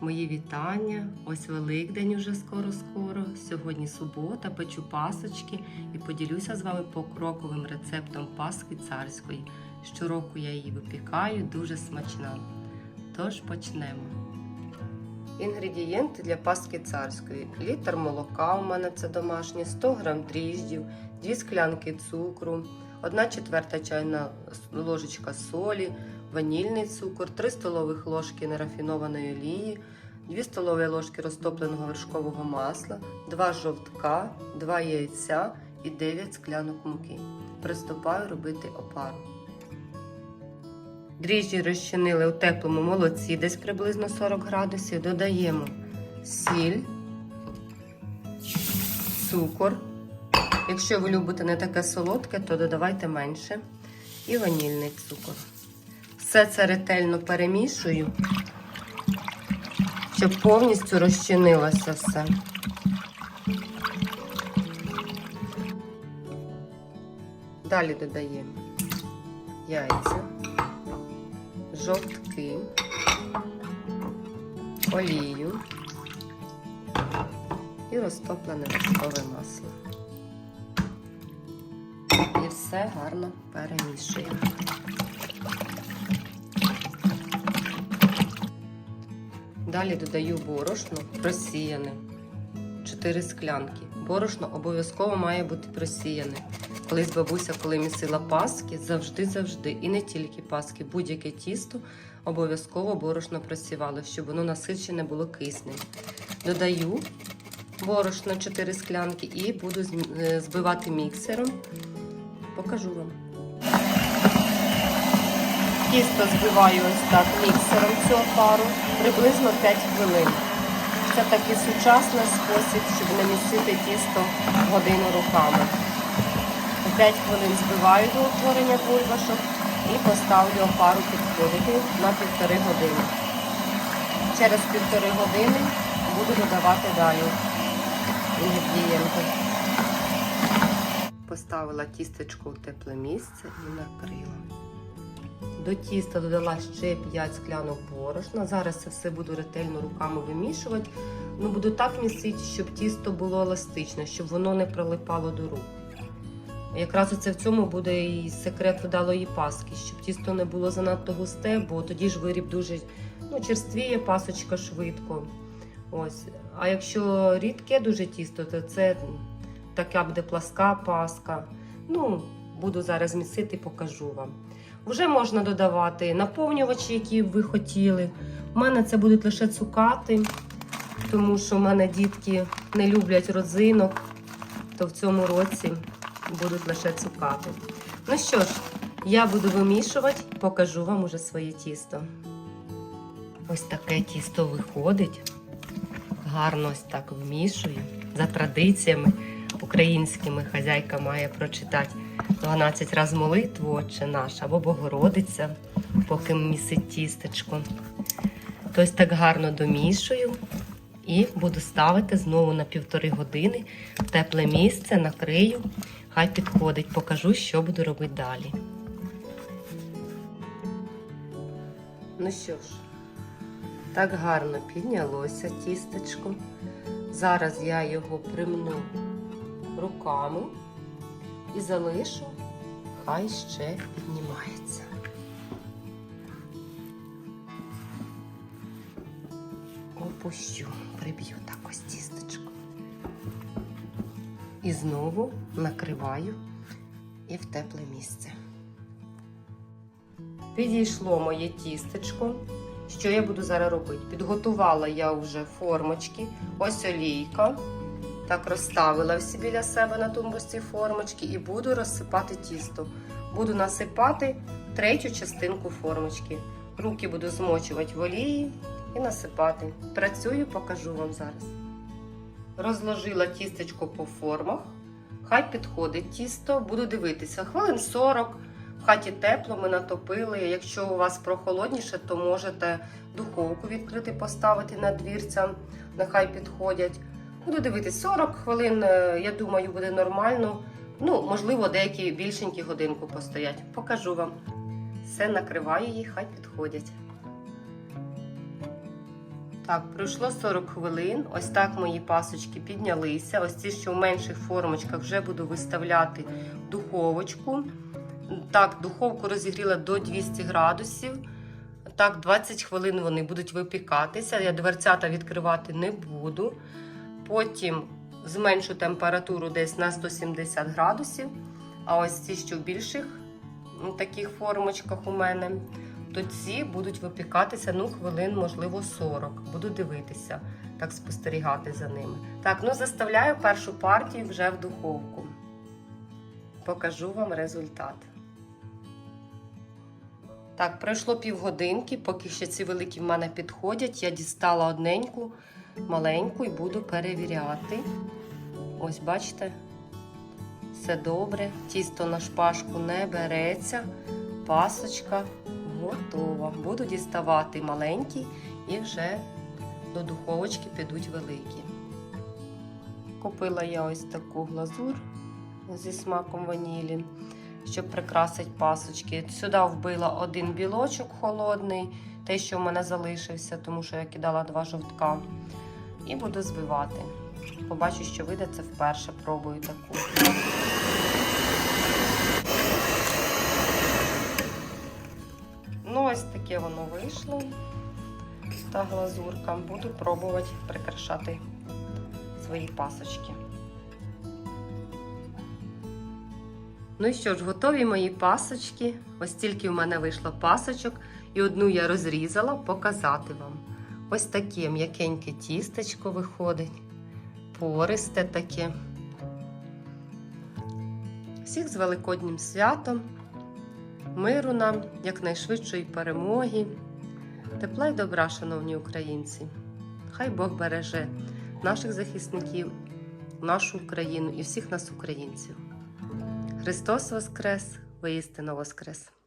Мої вітання. Ось Великдень уже скоро-скоро. Сьогодні субота, печу пасочки і поділюся з вами покроковим рецептом паски царської. Щороку я її випікаю, дуже смачна. Тож почнемо. Інгредієнти для паски царської: літр молока у мене це домашнє, 100 г дріждів, 2 склянки цукру, 1 четверта чайна ложечка солі, ванільний цукор, 3 столових ложки нерафінованої олії, 2 столові ложки розтопленого вершкового масла, 2 жовтка, 2 яйця і 9 склянок муки. Приступаю робити опару. Дріжджі розчинили у теплому молоці, десь приблизно 40 градусів. Додаємо сіль, цукор. Якщо ви любите не таке солодке, то додавайте менше. І ванільний цукор. Все це ретельно перемішую, щоб повністю розчинилося все. Далі додаємо яйця, жовтки, олію і розтоплене вершкове масло. І все гарно перемішуємо. Далі додаю борошно просіяне. 4 склянки. Борошно обов'язково має бути просіяне. Колись бабуся, коли місила паски, завжди-завжди, і не тільки паски, будь-яке тісто обов'язково борошно просівало, щоб воно насичене було киснем. Додаю борошно 4 склянки і буду збивати міксером. Покажу вам. Тісто збиваю ось так міксером цю опару приблизно 5 хвилин. Це такий сучасний спосіб, щоб не місити тісто годину руками. 5 хвилин збиваю до утворення бульбашок і поставлю опару підходити на півтори години. Через півтори години буду додавати далі інгредієнти. Поставила тістечко в тепле місце і накрила. До тіста додала ще 5 склянок борошна. Зараз це все буду ретельно руками вимішувати. Ну, буду так місити, щоб тісто було еластичне, щоб воно не прилипало до рук. Якраз оце в цьому буде і секрет вдалої паски, щоб тісто не було занадто густе, бо тоді ж виріб дуже ну, черствіє пасочка швидко. Ось. А якщо рідке дуже тісто, то це така буде пласка паска. Ну, буду зараз місити, покажу вам. Вже можна додавати наповнювачі, які б ви хотіли. У мене це будуть лише цукати, тому що в мене дітки не люблять родзинок, то в цьому році будуть лише цукати. Ну що ж, я буду вимішувати, покажу вам уже своє тісто. Ось таке тісто виходить. Гарно ось так вмішую. За традиціями українськими хазяйка має прочитати 12 разів молитву Отче наш або Богородиця, поки місить тістечко. Ось так гарно домішую і буду ставити знову на півтори години в тепле місце, накрию, хай підходить, покажу, що буду робити далі. Ну що ж, так гарно піднялося тістечко. Зараз я його примну руками і залишу, хай ще піднімається. Опущу, приб'ю так ось тістечко. І знову накриваю і в тепле місце. Підійшло моє тістечко. Що я буду зараз робити? Підготувала я вже формочки, ось олійка. Так розставила всі біля себе на тумбочці формочки і буду розсипати тісто. Буду насипати третю частинку формочки. Руки буду змочувати в олії і насипати. Працюю, покажу вам зараз. Розложила тістечко по формах. Хай підходить тісто, буду дивитися. Хвилин 40. В хаті тепло, ми натопили. Якщо у вас прохолодніше, то можете духовку відкрити, поставити над двірцям, нехай підходять. Буду дивитись 40 хвилин, е, я думаю, буде нормально. Ну, можливо, деякі більшенькі годинку постоять. Покажу вам. Все накриваю їх, хай підходять. Так, пройшло 40 хвилин. Ось так мої пасочки піднялися. Ось ці, що в менших формочках, вже буду виставляти духовочку. Так, духовку розігріла до 200 градусів. Так, 20 хвилин вони будуть випікатися. Я дверцята відкривати не буду. Потім зменшу температуру десь на 170 градусів. А ось ці, що в більших таких формочках у мене, то ці будуть випікатися ну, хвилин, можливо, 40. Буду дивитися, так спостерігати за ними. Так, ну заставляю першу партію вже в духовку. Покажу вам результат. Так, пройшло півгодинки, поки ще ці великі в мене підходять. Я дістала одненьку, маленьку і буду перевіряти. Ось, бачите, все добре. Тісто на шпажку не береться. Пасочка готова. Буду діставати маленькі і вже до духовочки підуть великі. Купила я ось таку глазур зі смаком ванілі, щоб прикрасити пасочки. Сюди вбила один білочок холодний, те, що в мене залишився, тому що я кидала два жовтка. І буду збивати. Побачу, що вийде це вперше. Пробую таку. Ну, ось таке воно вийшло. Та глазурка. Буду пробувати прикрашати свої пасочки. Ну і що ж, готові мої пасочки. Ось тільки в мене вийшло пасочок, і одну я розрізала показати вам. Ось таке м'якеньке тістечко виходить, пористе таке. Всіх з Великоднім святом, миру нам, якнайшвидшої перемоги, тепла й добра, шановні українці. Хай Бог береже наших захисників, нашу Україну і всіх нас, українців. Христос Воскрес, воістину Воскрес!